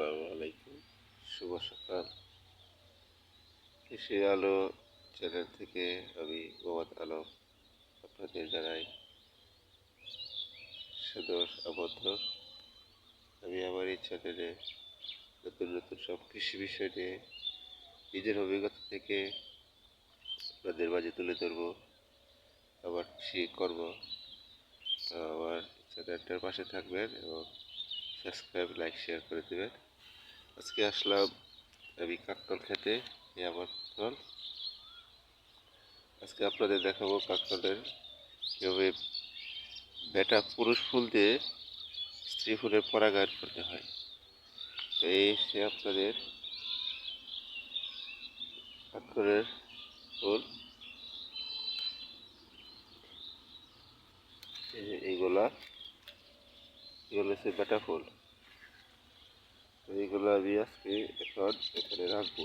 আসসালামু আলাইকুম। শুভ সকাল। কৃষি আলো চ্যানেল থেকে আমি মোহাম্মদ আলম আপনাদের জানাই, সদর আবদ্ধ। আমি আমার এই চ্যানেলে নতুন নতুন সব কৃষি বিষয় নিয়ে নিজের অভিজ্ঞতা থেকে আপনাদের মাঝে তুলে ধরবো। আবার কৃষি করব আমার চ্যানেলটার পাশে থাকবেন এবং সাবস্ক্রাইব, লাইক, শেয়ার করে দেবেন। আজকে আসলাম আমি কাকতল খেতে, এই আমার কাকতল আজকে আপনাদের দেখাবো কাকতলের কীভাবে বেটা পুরুষ ফুল দিয়ে স্ত্রী ফুলের পরাগায়ন করতে হয়। তো এই সে আপনাদের কাকতলের ফুল। এইগুলা, এগুলো হচ্ছে বেটা ফুল। তো এইগুলো আমি আজকে এখন এখানে রাখব